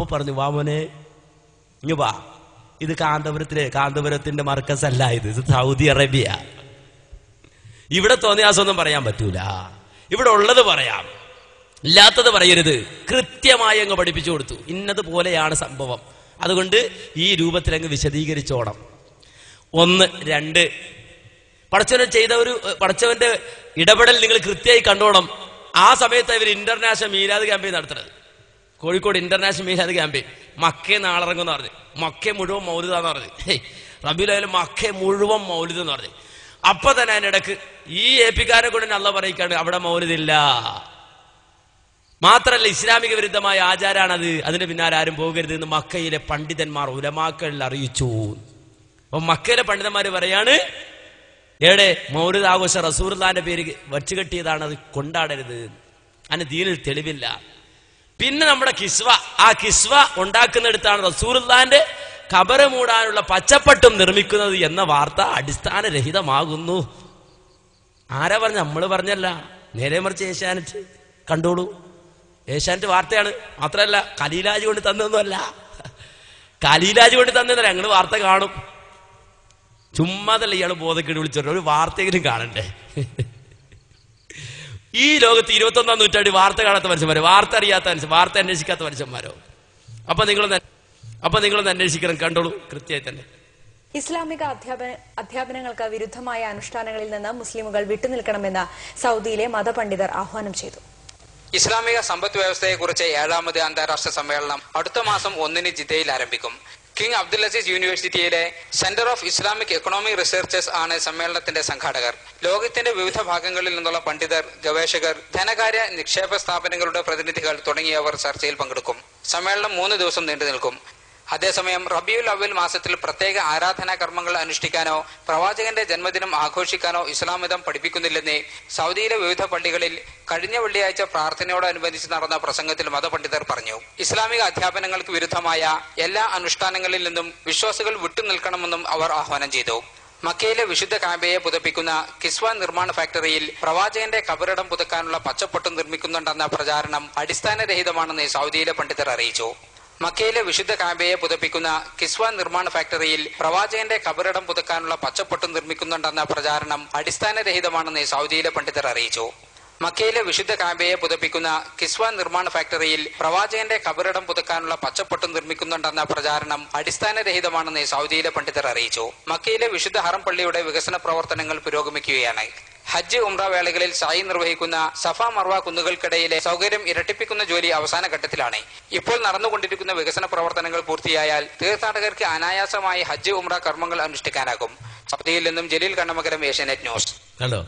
അപ്പൊ പറഞ്ഞു വാമോനെ ഇങ്ങ് വാ. ഇത് കാന്തപുരത്തിലെ കാന്തപുരത്തിന്റെ മർക്കസ് അല്ല ഇത്. ഇത് സൗദി അറേബ്യ. ഇവിടെ തോന്നിയാസൊന്നും പറയാൻ പറ്റൂല. ഇവിടെ ഉള്ളത് പറയാം. ഇല്ലാത്തത് പറയരുത്. കൃത്യമായി അങ്ങ് പഠിപ്പിച്ചു കൊടുത്തു. ഇന്നതുപോലെയാണ് സംഭവം. അതുകൊണ്ട് ഈ രൂപത്തിൽ അങ്ങ് വിശദീകരിച്ചോണം. ഒന്ന് രണ്ട്. പടച്ചവൻ ചെയ്ത ഒരു പടച്ചവന്റെ ഇടപെടൽ നിങ്ങൾ കൃത്യമായി കണ്ടോണം. ആ സമയത്ത് ഇവർ ഇന്റർനാഷണൽ മീലാദ് ക്യാമ്പയിൻ നടത്തുന്നത്. Kozhikode international Milad campaign Mecca നാളിറങ്ങുമെന്ന് പറഞ്ഞു. മക്കേ മുഴുവൻ മൗലിതാന്ന് പറഞ്ഞു. ഹേയ് റബിലായാലും മക്കേ മുഴുവൻ മൗലിദ് എന്ന് പറഞ്ഞു. അപ്പൊ തന്നെ അതിനിടക്ക് ഈ ഏപ്പിക്കാരെ കൊണ്ട് നല്ല പറയിക്കാണ് അവിടെ മൗലിദില്ല. മാത്രല്ല ഇസ്ലാമിക വിരുദ്ധമായ ആചാരാണത്. അതിന്റെ പിന്നാലെ ആരും പോകരുത് എന്ന് മക്കയിലെ പണ്ഡിതന്മാർ ഉലമാക്കളിൽ അറിയിച്ചു. അപ്പൊ മക്കയിലെ പണ്ഡിതന്മാര് പറയാണ് എവിടെ മൗലിദ് ആഘോഷ റസൂർദാന്റെ പേര് വച്ചുകെട്ടിയതാണ് അത് കൊണ്ടാടരുത്. അതിന് ദീനിൽ തെളിവില്ല. പിന്നെ നമ്മുടെ കിസ്വ. ആ കിസ്വ ഉണ്ടാക്കുന്നിടത്താണ് റസൂർദാന്റെ കബറ് മൂടാനുള്ള പച്ചപ്പട്ടും നിർമ്മിക്കുന്നത് എന്ന വാർത്ത അടിസ്ഥാനരഹിതമാകുന്നു. ആരാ പറഞ്ഞ? നമ്മൾ പറഞ്ഞല്ല. നേരെ മറിച്ച് ഏഷ്യാനെറ്റ് കണ്ടോളൂ. ഏഷ്യാനെറ്റ് വാർത്തയാണ്. മാത്രമല്ല കലീലാജ് കൊണ്ട് തന്നൊന്നുമല്ല കലീലാജ് കൊണ്ട് തന്നതല്ല ഞങ്ങൾ വാർത്ത കാണും. ചുമ്മാതല്ല ഇയാൾ ബോധക്കേട് വിളിച്ചോ ഒരു വാർത്തയെങ്കിലും കാണണ്ടേ? ഈ ലോകത്ത് ഇരുപത്തൊന്നാം നൂറ്റാണ്ടി വാർത്ത കാണാത്ത മനുഷ്യന്മാരോ? വാർത്ത അറിയാത്ത മനുഷ്യൻ വാർത്ത അന്വേഷിക്കാത്ത മനുഷ്യന്മാരോ? അപ്പൊ നിങ്ങളൊന്ന് അപ്പൊ നിങ്ങളൊന്ന് അന്വേഷിക്കണം കണ്ടോളൂ കൃത്യമായി തന്നെ. ഇസ്ലാമിക അധ്യാപന അധ്യാപനങ്ങൾക്ക് വിരുദ്ധമായ അനുഷ്ഠാനങ്ങളിൽ നിന്ന് മുസ്ലിമുകൾ വിട്ടുനിൽക്കണമെന്ന് സൗദിയിലെ മതപണ്ഡിതർ ആഹ്വാനം ചെയ്തു. ഇസ്ലാമിക സമ്പദ് വ്യവസ്ഥയെക്കുറിച്ച് ഏഴാമത് അന്താരാഷ്ട്ര സമ്മേളനം അടുത്ത മാസം ഒന്നിന് ജിദ്ദയിൽ ആരംഭിക്കും. കിങ് അബ്ദുൽ അസീസ് യൂണിവേഴ്സിറ്റിയിലെ centre of Islamic economic researchers ആണ് സമ്മേളനത്തിന്റെ സംഘാടകർ. ലോകത്തിന്റെ വിവിധ ഭാഗങ്ങളിൽ നിന്നുള്ള പണ്ഡിതർ ഗവേഷകർ ധനകാര്യ നിക്ഷേപ സ്ഥാപനങ്ങളുടെ പ്രതിനിധികൾ തുടങ്ങിയവർ ചർച്ചയിൽ പങ്കെടുക്കും. സമ്മേളനം മൂന്ന് ദിവസം നീണ്ടു നിൽക്കും അതേസമയം റബിയുൽ അവൽ മാസത്തിൽ പ്രത്യേക ആരാധനാ കർമ്മങ്ങൾ അനുഷ്ഠിക്കാനോ പ്രവാചകന്റെ ജന്മദിനം ആഘോഷിക്കാനോ ഇസ്ലാം ഇസ്ലാമിതം പഠിപ്പിക്കുന്നില്ലെന്ന് സൗദിയിലെ വിവിധ പള്ളികളിൽ കഴിഞ്ഞ വെള്ളിയാഴ്ച പ്രാർത്ഥനയോടനുബന്ധിച്ച് നടന്ന പ്രസംഗത്തിൽ മതപണ്ഡിതർ പറഞ്ഞു. ഇസ്ലാമിക അധ്യാപനങ്ങൾക്ക് വിരുദ്ധമായ എല്ലാ അനുഷ്ഠാനങ്ങളിൽ നിന്നും വിശ്വാസികൾ വിട്ടുനിൽക്കണമെന്നും അവർ ആഹ്വാനം ചെയ്തു. മക്കയിലെ വിശുദ്ധ കാബയെ പുതപ്പിക്കുന്ന കിസ്വ നിർമ്മാണ ഫാക്ടറിയിൽ പ്രവാചകന്റെ കബറിടം പുതുക്കാനുള്ള പച്ചപ്പൊട്ട് നിർമ്മിക്കുന്നുണ്ടെന്ന പ്രചാരണം അടിസ്ഥാനരഹിതമാണെന്ന് സൗദിയിലെ പണ്ഡിതർ അറിയിച്ചു. മക്കയിലെ വിശുദ്ധ കാബയെ പുതപ്പിക്കുന്ന കിസ്വ നിർമ്മാണ ഫാക്ടറിയിൽ പ്രവാചകന്റെ കബറിടം പുതുക്കാനുള്ള പച്ചപ്പൊട്ട് നിർമ്മിക്കുന്നുണ്ടെന്ന പ്രചാരണം അടിസ്ഥാനരഹിതമാണെന്ന് സൗദിയിലെ പണ്ഡിതർ അറിയിച്ചു. മക്കയിലെ വിശുദ്ധ കാബയെ പുതപ്പിക്കുന്ന കിസ്വ നിർമ്മാണ ഫാക്ടറിയിൽ പ്രവാചകന്റെ കബറിടം പുതുക്കാനുള്ള പച്ചപ്പൊട്ട് നിർമ്മിക്കുന്നുണ്ടെന്ന പ്രചാരണം അടിസ്ഥാനരഹിതമാണെന്ന് സൗദിയിലെ പണ്ഡിതർ അറിയിച്ചു. മക്കയിലെ വിശുദ്ധ ഹറം പള്ളിയുടെ വികസന പ്രവർത്തനങ്ങൾ പുരോഗമിക്കുകയാണ്. ഹജ്ജ് ഉംറ വേളകളിൽ സായി നിർവഹിക്കുന്ന സഫ മർവ കുന്നുകൾക്കിടയിലെ സൗകര്യം ഇരട്ടിപ്പിക്കുന്ന ജോലി അവസാന ഘട്ടത്തിലാണ്. ഇപ്പോൾ നടന്നുകൊണ്ടിരിക്കുന്ന വികസന പ്രവർത്തനങ്ങൾ പൂർത്തിയായാൽ തീർത്ഥാടകർക്ക് അനായാസമായി ഹജ്ജ് ഉംറ കർമ്മങ്ങൾ അനുഷ്ഠിക്കാനാകും. സപ്തിയിൽ നിന്നും ജലീൽ കണ്ണമകരം ഏഷ്യാനെറ്റ് ന്യൂസ്. കണ്ടോ?